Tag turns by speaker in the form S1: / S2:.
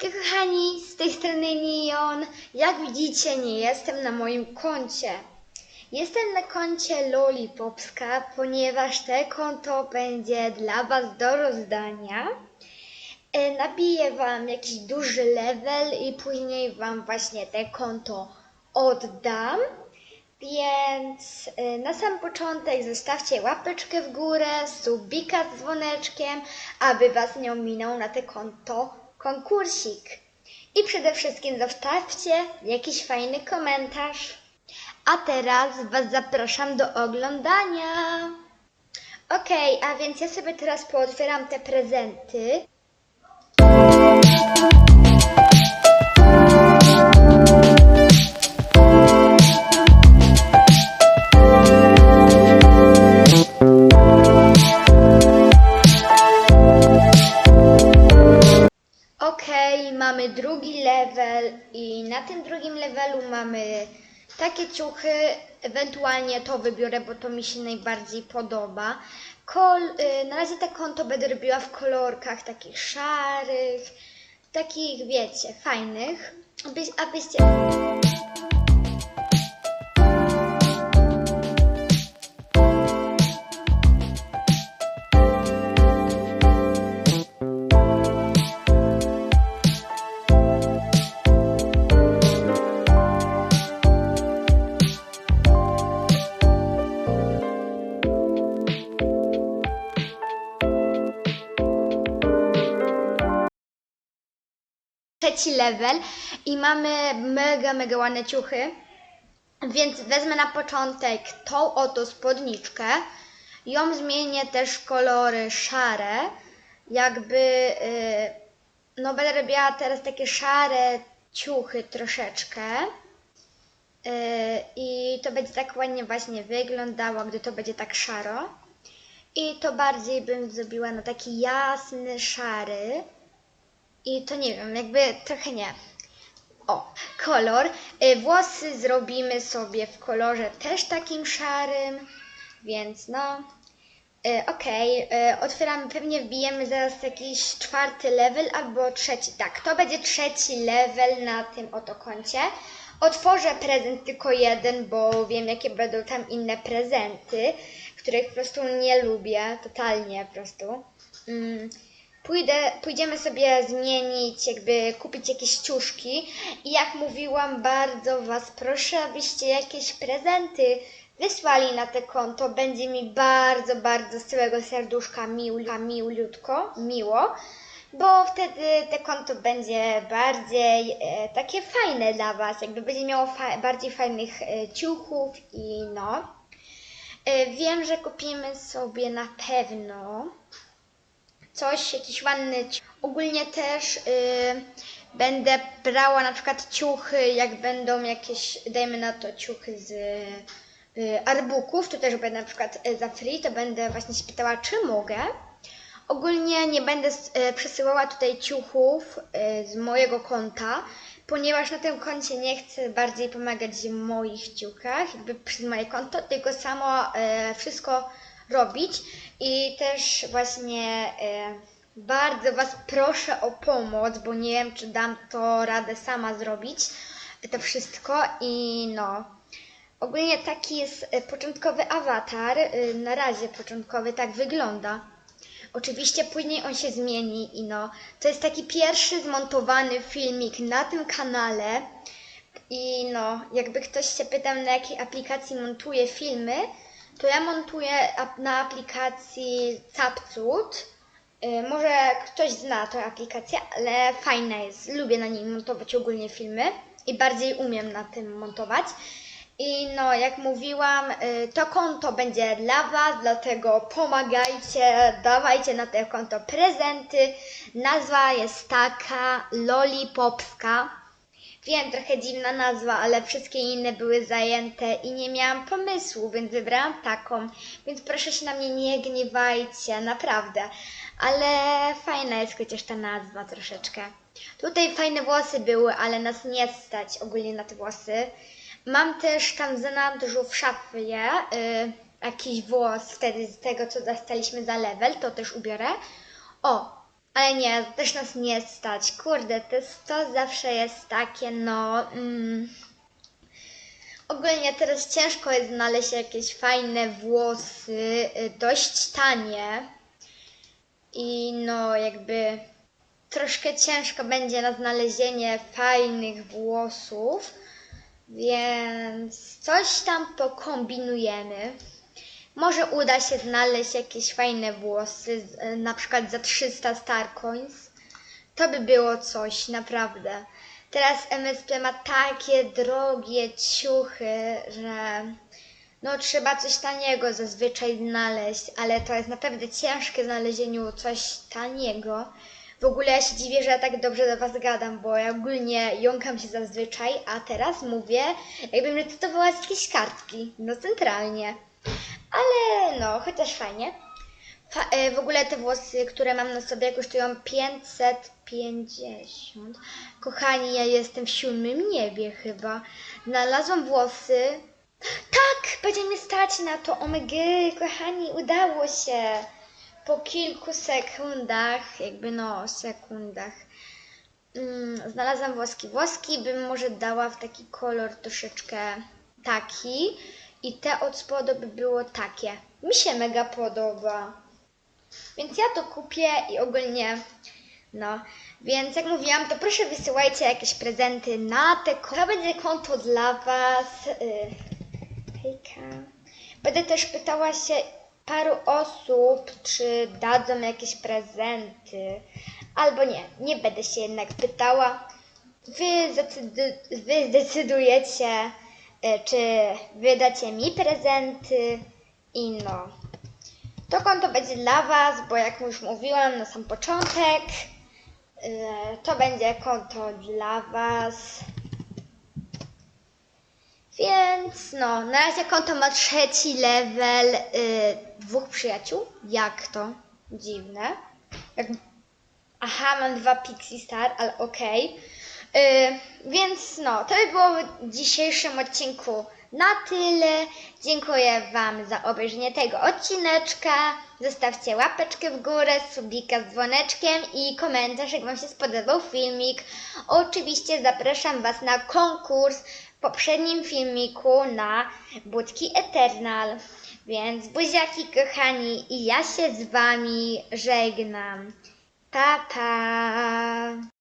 S1: Kochani, z tej strony Neon. Jak widzicie, nie jestem na moim koncie. Jestem na koncie Lollipopska, ponieważ te konto będzie dla Was do rozdania. E, Nabiję Wam jakiś duży level i później Wam właśnie te konto oddam. Więc e, na sam początek zostawcie łapeczkę w górę, subika z dzwoneczkiem, aby Was nie ominął na te konto konkursik. I przede wszystkim zostawcie jakiś fajny komentarz. A teraz Was zapraszam do oglądania. Okej, a więc ja sobie teraz pootwieram te prezenty. Mamy drugi level i na tym drugim levelu mamy takie ciuchy, ewentualnie to wybiorę, bo to mi się najbardziej podoba. Kol, y, na razie te konto będę robiła w kolorkach takich szarych, takich wiecie, fajnych, abyś, abyście... trzeci level i mamy mega, mega ładne ciuchy. Więc wezmę na początek tą oto spódniczkę. Ją zmienię też w kolory szare. Jakby, yy, no będę robiła teraz takie szare ciuchy troszeczkę. Yy, I to będzie tak ładnie właśnie wyglądało, gdy to będzie tak szaro. I to bardziej bym zrobiła na taki jasny, szary. I to nie wiem, jakby trochę nie. O, kolor. Y, Włosy zrobimy sobie w kolorze też takim szarym, więc no. Y, Okej, y, otwieramy, pewnie wbijemy zaraz jakiś czwarty level albo trzeci. Tak, to będzie trzeci level na tym oto koncie. Otworzę prezent tylko jeden, bo wiem jakie będą tam inne prezenty, których po prostu nie lubię, totalnie po prostu. Mm. Pójdę, pójdziemy sobie zmienić, jakby kupić jakieś ciuszki i jak mówiłam, bardzo Was proszę, abyście jakieś prezenty wysłali na te konto. Będzie mi bardzo, bardzo z całego serduszka mił, miłutko, miło, bo wtedy te konto będzie bardziej e, takie fajne dla Was, jakby będzie miało fa- bardziej fajnych e, ciuchów i no. E, wiem, że kupimy sobie na pewno coś, jakiś ładny. Ogólnie też y, będę brała na przykład ciuchy, jak będą jakieś, dajmy na to ciuchy z y, arbuków, to też będę na przykład y, za free, to będę właśnie się pytała, czy mogę. Ogólnie nie będę y, przesyłała tutaj ciuchów y, z mojego konta, ponieważ na tym koncie nie chcę bardziej pomagać w moich ciuchach, jakby przez moje konto, tylko samo wszystko robić. I też właśnie e, bardzo Was proszę o pomoc, bo nie wiem, czy dam to radę sama zrobić, to wszystko. I no. Ogólnie taki jest e, początkowy awatar, e, na razie początkowy tak wygląda. Oczywiście później on się zmieni i no, to jest taki pierwszy zmontowany filmik na tym kanale. I no, jakby ktoś się pytał na jakiej aplikacji montuję filmy, to ja montuję na aplikacji Capcut. Y, Może ktoś zna tę aplikację, ale fajna jest. Lubię na niej montować ogólnie filmy i bardziej umiem na tym montować. I no, jak mówiłam, y, to konto będzie dla Was, dlatego pomagajcie, dawajcie na to konto prezenty. Nazwa jest taka Lollipopska. Wiem, trochę dziwna nazwa, ale wszystkie inne były zajęte i nie miałam pomysłu, więc wybrałam taką. Więc proszę się na mnie nie gniewajcie, naprawdę. Ale fajna jest chociaż ta nazwa troszeczkę. Tutaj fajne włosy były, ale nas nie stać ogólnie na te włosy. Mam też tam zanadrzu w szafie y, jakiś włos wtedy z tego, co dostaliśmy za level, to też ubiorę. O, Ale nie, też nas nie stać. Kurde, to, jest- to zawsze jest takie, no. Mm, ogólnie teraz ciężko jest znaleźć jakieś fajne włosy, y, dość tanie. I no, jakby troszkę ciężko będzie na znalezienie fajnych włosów, więc coś tam pokombinujemy. Może uda się znaleźć jakieś fajne włosy, e, na przykład za 300 Starcoins. To by było coś, naprawdę. Teraz MSP ma takie drogie ciuchy, że no trzeba coś taniego zazwyczaj znaleźć, ale to jest naprawdę ciężkie znalezieniu coś taniego. W ogóle ja się dziwię, że ja tak dobrze do Was gadam, bo ja ogólnie jąkam się zazwyczaj, a teraz mówię, jakbym recytowała z jakiejś kartki, no centralnie. Ale no, chociaż fajnie. Fa- e, w ogóle te włosy, które mam na sobie, kosztują 550. Kochani, ja jestem w siódmym niebie chyba. Znalazłam włosy. Tak, będzie mi stać na to. OMG, kochani, udało się. Po kilku sekundach, jakby no, sekundach. Mm, znalazłam włoski. Włoski bym może dała w taki kolor troszeczkę taki. I te od spodu by było takie. Mi się mega podoba. Więc ja to kupię i ogólnie, no. Więc jak mówiłam, to proszę wysyłajcie jakieś prezenty na te konto. To będzie konto dla Was. Yy, hejka. Będę też pytała się paru osób, czy dadzą jakieś prezenty. Albo nie, nie będę się jednak pytała. Wy, zdecydu- wy zdecydujecie, czy wydacie mi prezenty i no. To konto będzie dla Was, bo jak już mówiłam na sam początek, e, to będzie konto dla Was. Więc no, na razie konto ma trzeci level y, dwóch przyjaciół. Jak to? Dziwne. Jak... Aha, mam dwa Pixie Star, ale okej. Y, więc no, to by było w dzisiejszym odcinku na tyle. Dziękuję Wam za obejrzenie tego odcineczka. Zostawcie łapeczkę w górę, subika z dzwoneczkiem i komentarz, jak Wam się spodobał filmik. Oczywiście zapraszam Was na konkurs w poprzednim filmiku na budki Eternal. Więc buziaki kochani i ja się z Wami żegnam. Pa, pa!